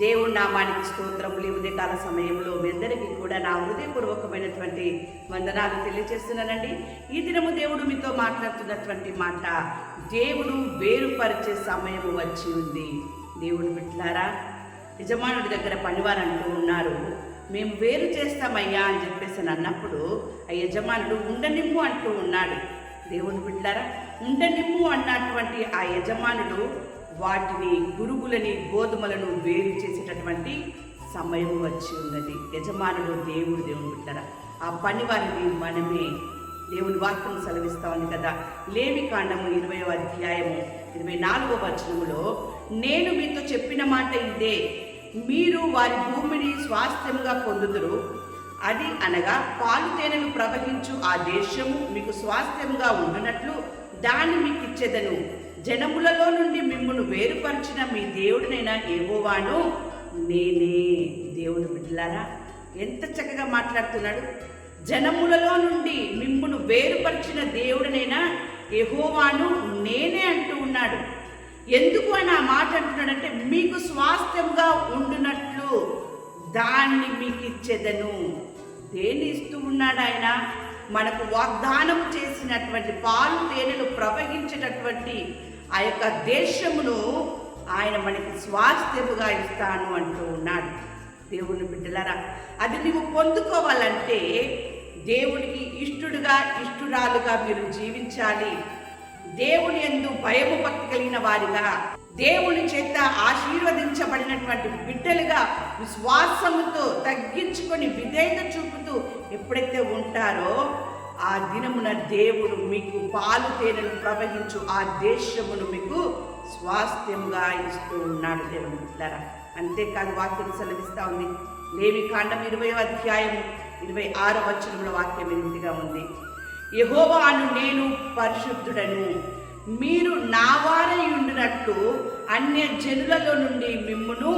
దేవుడి నామానికి స్తోత్రములు ఈ ఉదయకాల సమయంలో మీ అందరికీ కూడా నా హృదయపూర్వకమైనటువంటి వందనాలు తెలియజేస్తున్నానండి. ఈ దినము దేవుడు మీతో మాట్లాడుతున్నటువంటి మాట దేవుడు వేరుపరిచే సమయము వచ్చి ఉంది. దేవుడు బిట్లారా యజమానుడి దగ్గర పనివారు అంటూ ఉన్నారు మేము వేరు చేస్తామయ్యా అని చెప్పేసి అన్నప్పుడు ఆ యజమానుడు ఉండనిమ్ము అంటూ ఉన్నాడు. దేవుని బిడ్డారా ఉండనిమ్ము అన్నటువంటి ఆ యజమానుడు వాటిని గురుగులని గోధుమలను వేరు చేసేటటువంటి సమయం వచ్చి ఉన్నది. యజమానుడు దేవుడు దేవుని బిడ్డారా ఆ పని వారిని మనమే. దేవుని వాక్యం సెలవిస్తా ఉంది కదా. లేవి కాండము ఇరవై అధ్యాయము ఇరవై నాలుగో వచనములో నేను మీతో చెప్పిన మాట ఇదే మీరు వారి భూమిని స్వాస్థ్యముగా పొందుదురు. అది అనగా పాలు తేనెలు ప్రవహించు ఆ దేశము మీకు స్వాస్థ్యంగా ఉండునట్లు దాన్ని మీకు ఇచ్చేదను జనములలో నుండి మిమ్మల్ని వేరుపరిచిన మీ దేవుడినైనా ఏవోవాను నేనే. దేవుడు బిడ్డలారా ఎంత చక్కగా మాట్లాడుతున్నాడు. జనములలో నుండి మిమ్మును వేరుపరిచిన దేవుడినైనా ఎహోవాను నేనే అంటూ ఉన్నాడు. ఎందుకు అని ఆ మాట అంటున్నాడంటే మీకు స్వాస్థ్యంగా ఉండునట్లు దాన్ని మీకు ఇచ్చేదను దేన్ని ఇస్తూ ఉన్నాడు ఆయన? మనకు వాగ్దానం చేసినటువంటి పాలు తేనెలు ప్రవహించేటటువంటి ఆ యొక్క దేశమును ఆయన మనకి స్వాస్థ్యముగా ఇస్తాను అంటూ ఉన్నాడు. దేవుని బిడ్డలారా అది నువ్వు పొందుకోవాలంటే దేవునికి ఇష్టుడుగా ఇష్టురాలుగా మీరు జీవించాలి. దేవుని ఎందు భయము భక్తి కలిగిన వారిగా దేవుని చేత ఆశీర్వదించబడినటువంటి బిడ్డలుగా విశ్వాసముతో తగ్గించుకొని విధేయత చూపుతూ ఎప్పుడైతే ఉంటారో ఆ దినమున దేవుడు మీకు పాలు తేనెలు ప్రవహించు ఆ దేశమును మీకు స్వాస్థ్యంగా ఇస్తూ ఉన్నాడు దేవుని బిడ్డలారా అంతేకాదు వాక్యం సెలవిస్తా ఉంది. లేవి కాండం ఇరవై అధ్యాయం ఇరవై ఆరో వచనంలో వాక్యం ఎనిమిదిగా ఉంది. యహోవాను నేను పరిశుద్ధుడను. మీరు నా వారై ఉండినట్టు అన్య జనులలో నుండి మిమ్మును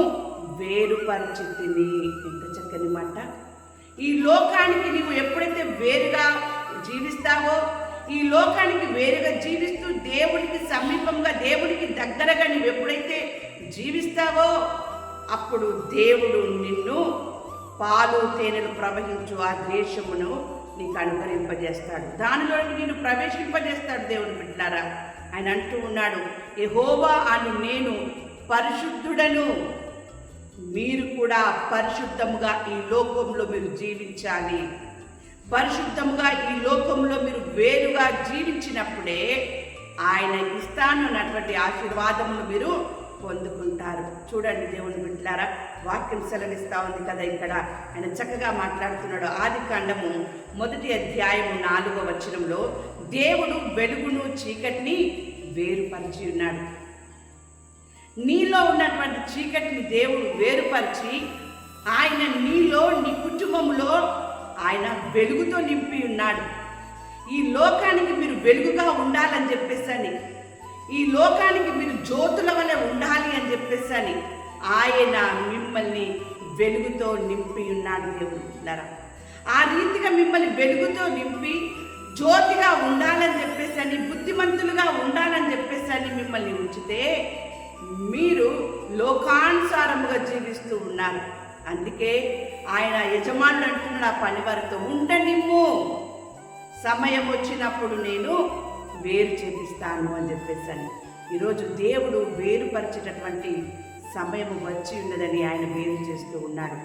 వేరుపరిచితిని. ఎంత చక్కని మాట. ఈ లోకానికి నీవు ఎప్పుడైతే వేరుగా జీవిస్తావో ఈ లోకానికి వేరుగా జీవిస్తూ దేవునికి సమీపంగా దేవునికి దగ్గరగా నువ్వు ఎప్పుడైతే జీవిస్తావో అప్పుడు దేవుడు నిన్ను పాలు తేనెలు ప్రవహించు ఆ దేశమును నీకు అనుగ్రహింపజేస్తాడు. దానిలోకి నేను ప్రవేశింపజేస్తాడు దేవుని బిడ్డారా. ఆయన అంటూ ఉన్నాడు ఎహోవా అని నేను పరిశుద్ధుడను. మీరు కూడా పరిశుద్ధముగా ఈ లోకంలో మీరు జీవించాలి. పరిశుద్ధముగా ఈ లోకంలో మీరు వేరుగా జీవించినప్పుడే ఆయన ఇస్తాను అన్నటువంటి ఆశీర్వాదములు మీరు పొందుకుంటారు. చూడండి దేవుని బిడ్డలారా వాక్యం సెలవిస్తూ ఉంది కదా ఇక్కడ. ఆయన చక్కగా మాట్లాడుతున్నాడు. ఆది కాండము మొదటి అధ్యాయము నాలుగో వచనంలో దేవుడు వెలుగును చీకటిని వేరుపరిచి ఉన్నాడు. నీలో ఉన్నటువంటి చీకటిని దేవుడు వేరుపరిచి ఆయన నీలో నీ కుటుంబంలో ఆయన వెలుగుతో నింపి ఉన్నాడు. ఈ లోకానికి మీరు వెలుగుగా ఉండాలని చెప్పేసి ఈ లోకానికి మీరు జ్యోతుల వలె ఉండాలి అని చెప్పేసని ఆయన మిమ్మల్ని వెలుగుతో నింపి ఉన్నాడు దేవుడు ఆ రీతిగా మిమ్మల్ని వెలుగుతో నింపి జ్యోతిగా ఉండాలని చెప్పేసి అని బుద్ధిమంతులుగా ఉండాలని చెప్పేసి అని మిమ్మల్ని ఉంచితే మీరు లోకానుసారముగా జీవిస్తూ ఉన్నారు. అందుకే ఆయన యజమానుడు అంటున్నాడు ఆ పని వారితో ఉండనిమ్ము. సమయం వచ్చినప్పుడు నేను వేరు చేపిస్తాను అని చెప్పేసాను. ఈరోజు దేవుడు వేరుపరిచేటటువంటి సమయం వచ్చి ఉన్నదని ఆయన వేరు చేస్తూ ఉన్నాడు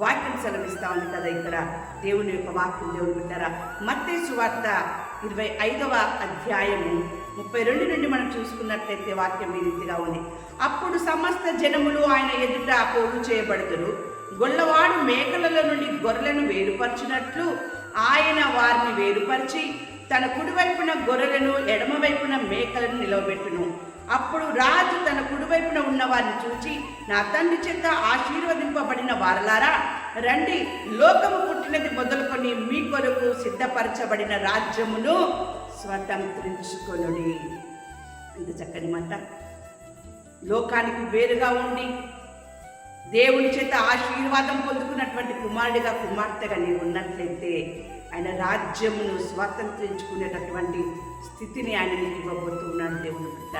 వాక్యం సెలవిస్తా ఉంది కదా ఇక్కడ. దేవుని యొక్క వాక్యం దేవుని బిడ్డారా మత్తే సువార్త ఇరవై ఐదవ అధ్యాయము ముప్పై రెండు నుండి మనం చూసుకున్నట్లయితే వాక్యం ఈ రీతిగా ఉంది. అప్పుడు సమస్త జనములు ఆయన ఎదుట పోగు చేయబడుతురు గొల్లవాడు మేకలలో నుండి గొర్రెలను వేరుపరిచినట్లు ఆయన వారిని వేరుపరిచి తన కుడివైపున గొర్రెలను ఎడమవైపున మేకలను నిలవబెట్టును. అప్పుడు రాజు తన కుడివైపున ఉన్న వారిని చూచి నా తండ్రి చేత ఆశీర్వదింపబడిన వారలారా రండి లోకము పుట్టినది మొదలుకొని మీ కొరకు సిద్ధపరచబడిన రాజ్యమును స్వతంత్రించుకొనుడి ఇంత చక్కని మాట. లోకానికి వేరుగా ఉండి దేవుని చేత ఆశీర్వాదం పొందుకున్నటువంటి కుమారుడిగా కుమార్తెగా నీవు ఉన్నట్లయితే ఆయన రాజ్యమును స్వాతంత్రించుకునేటటువంటి స్థితిని ఆయన నీకు ఇవ్వబోతున్నాడు దేవుని బిడ్డ.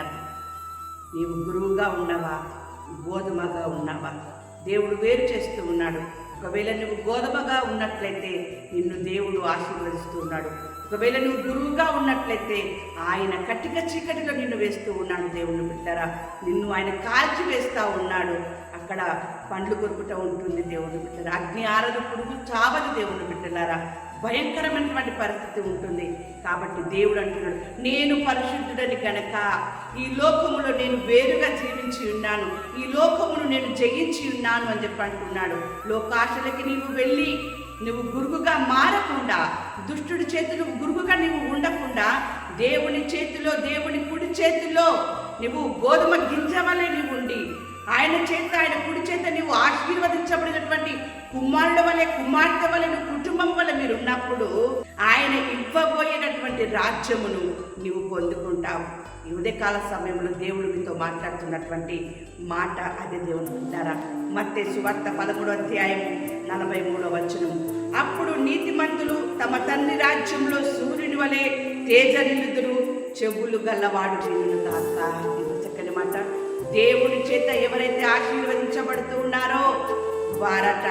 నీవు గురువుగా ఉన్నావా? గోధుమగా ఉన్నావా? దేవుడు వేరు చేస్తూ ఉన్నాడు. ఒకవేళ నువ్వు గోధుమగా ఉన్నట్లయితే నిన్ను దేవుడు ఆశీర్వదిస్తూ ఉన్నాడు. ఒకవేళ నువ్వు గురువుగా ఉన్నట్లయితే ఆయన కట్టిక చీకటిలో నిన్ను వేస్తూ ఉన్నాడు దేవుని బిడ్డరా. నిన్ను ఆయన కాల్చి వేస్తూ ఉన్నాడు. అక్కడ పండ్లు కొరుకుట ఉంటుంది దేవుని బిడ్డలారా అగ్ని ఆరదు పురుగు చావదు దేవుని బిడ్డలారా. భయంకరమైనటువంటి పరిస్థితి ఉంటుంది. కాబట్టి దేవుడు అంటున్నాడు నేను పరిశుద్ధుడని కనుక ఈ లోకములో నేను వేరుగా జీవించి ఉన్నాను. ఈ లోకమును నేను జయించి ఉన్నాను అని చెప్పి అంటున్నాడు. లోకాశలకి నీవు వెళ్ళి నువ్వు గురుగుగా మారకుండా దుష్టుడి చేతులు గురుగుగా నీవు ఉండకుండా దేవుని చేతిలో దేవుని కుడి చేతిలో నువ్వు గోధుమ గింజ వలె నీవు ఉండి ఆయన చేత ఆయన కుడి చేత నీవు ఆశీర్వదించబడినటువంటి కుమారుడు వలె కుమార్తె వలె నువ్వు కుటుంబం వల్ల మీరు ఉన్నప్పుడు ఆయన ఇవ్వబోయేటటువంటి రాజ్యమును నీవు పొందుకుంటావు. ఈ ఉదయకాల సమయంలో దేవుడు మీతో మాట్లాడుతున్నటువంటి మాట అదే దేవుని విన్నారా మత్తే సువార్త పదమూడో అధ్యాయము నలభై మూడో వచనం. అప్పుడు నీతిమంతులు తమ తండ్రి రాజ్యంలో సూర్యుని వలె తేజరిల్లుదురు చెవులు గల్లవాడు వినును తాత. చక్కని మాట. దేవుని చేత ఎవరైతే ఆశీర్వదించబడుతూ ఉన్నారో వారట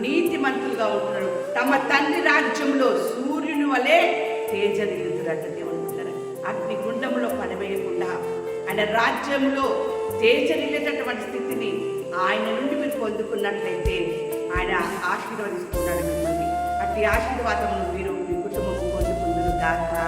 నీతిమంతులుగా ఉంటున్నారు తమ తండ్రి రాజ్యంలో సూర్యుని వలె తేజరిల్లుదురట దేవుని బిడ్డలారా. అగ్నిగుండంలో పనివేయకుండా ఆయన రాజ్యంలో తేజరిల్లేటటువంటి స్థితిని ఆయన నుండి మీరు పొందుకున్నట్లయితే ఆయన ఆశీర్వదిస్తున్నాడు మిమ్మల్ని. అట్టి ఆశీర్వాదమును మీరు మీ కుటుంబం పొందుకుందురు దాకా